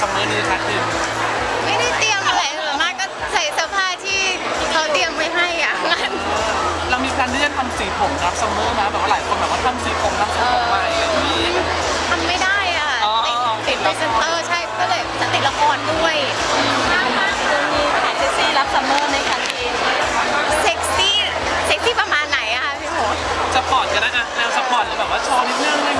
ซัมเมอร์นี้คะคือไม่ได้เตรียมอะไรส่วนมากก็ใส่เสื้อผ้าที่เขาเตรียมไว้ให้อะงั้นเรามีแพลนที่จะทำสีผมรับซัมเมอร์นะแบบว่าหลายคนแบบว่าทำสีผมรับสีผมใหม่อะไรอย่างนี้ ทำไม่ได้อะอ๋อ ติดอ๋อติดพรีเซนเตอร์ใช่ก็เลยจะติดละครด้วยน่ารักคือมีถ่ายเซ็กซี่รับซัมเมอร์ในคันทีเซ็กซี่เซ็กซี่ประมาณไหนอะคะพี่หมู สปอร์ตกันนะอะแนวสปอร์ตหรือแบบว่าโชว์นิดนึงอะไรอย่าง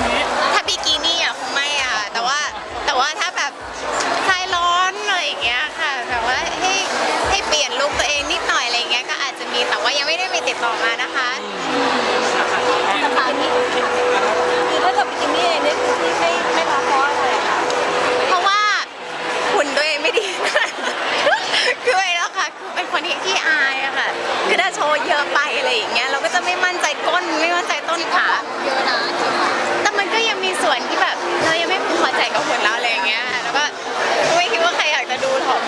ว์เยอะไปอะไรอย่างเงี้ยเราก็จะไม่มั่นใจก้นไม่มั่นใจต้นขาเยอะนะจริงค่ะแต่มันก็ยังมีส่วนที่แบบเรายังไม่พอใจกับหุ่นเราอะไรอย่างเงี้ยค่ะแล้วก็ไม่คิดว่าใครอยากจะดูหรอก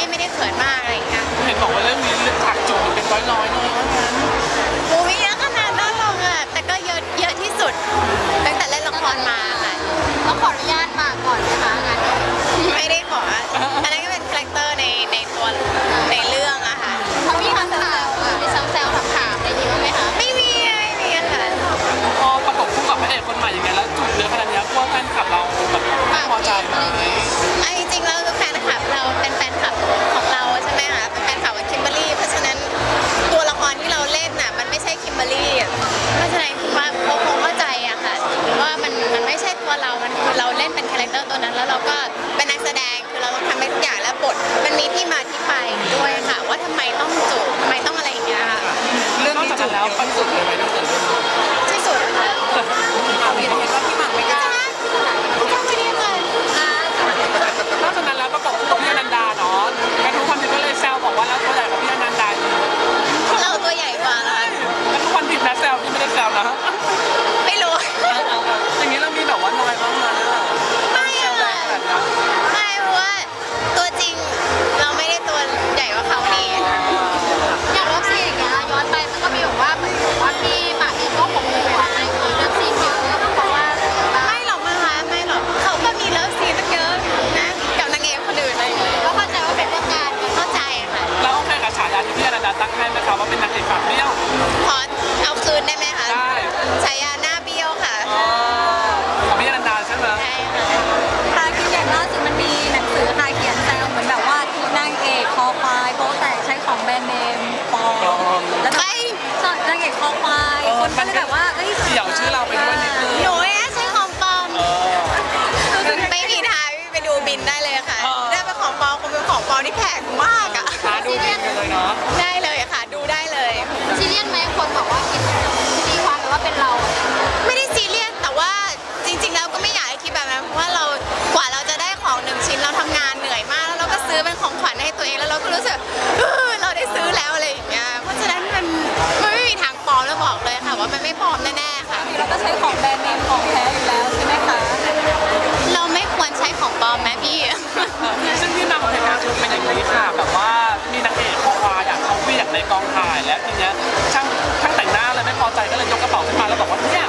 ไม่ไม่ได้เขินมากอะไรอย่างเงี้ยเห็นบอกว่าเรื่องนี้เรื่องฉากจูบเป็นร้อยๆเลยว่างั้นโอ้ไม่เยอะขนาดนั้นหรอกอะแต่ก็เยอะเยอะที่สุด ตั้งแต่เล่นละครมาค่ะ ต้องขออนุญาตมาก่อนนะคะงานนี้ไม่ได้ขออันนั้นก็เป็น มีที่มาที่ไปด้วยค่ะ ว่าทำไมต้องจูบทำไมต้องอะไรอย่างเงี้ยค่ะ เรื่องนี้จบแล้วปันสุดเลยไหมตั้งแต่เรื่องนี้ นของปลอมที่แพงมากอะหาดูบินกันเลยเนาะได้เลยค่ะดูได้เลย ซีเรียสไหมคนบอกว่าคิดตีความแบบว่าเป็นเรา ไม่ได้ซีเรียสแต่ว่าจริง ๆ แล้วก็ไม่อยากให้คิดแบบนั้นเพราะว่าเรากว่าเราจะได้ของหนึ่งชิ้นเราทำงานเหนื่อยมาก แล้วเราก็ซื้อเป็นของขวัญให้ตัวเองแล้วเราก็รู้สึกเออเราได้ซื้อแล้วอะไรอย่างเงี้ยเพราะฉะนั้นมันมันไม่มีทางปลอมแล้วบอกเลยค่ะว่ามันไม่ปลอมแน่ๆค่ะ เราก็ใช้ของแบรนด์เนมของแท้อยู่แล้วใช่ไหมคะ เราไม่ควรใช้ของปลอมไหมพี่ คือซึ่งที่มาขอหตุารณ์เป็นอย่างนี้ค่ะแบบว่ามีนางเอกคอควาอยากเขาวิ่งอยากในกองถ่าย แล้วทีเนี้ยช่างช่างแต่งหน้าเลยไม่พอใจก็เลยยกกระเป๋าขึ้นมาแล้วบอกว่าเนี่ย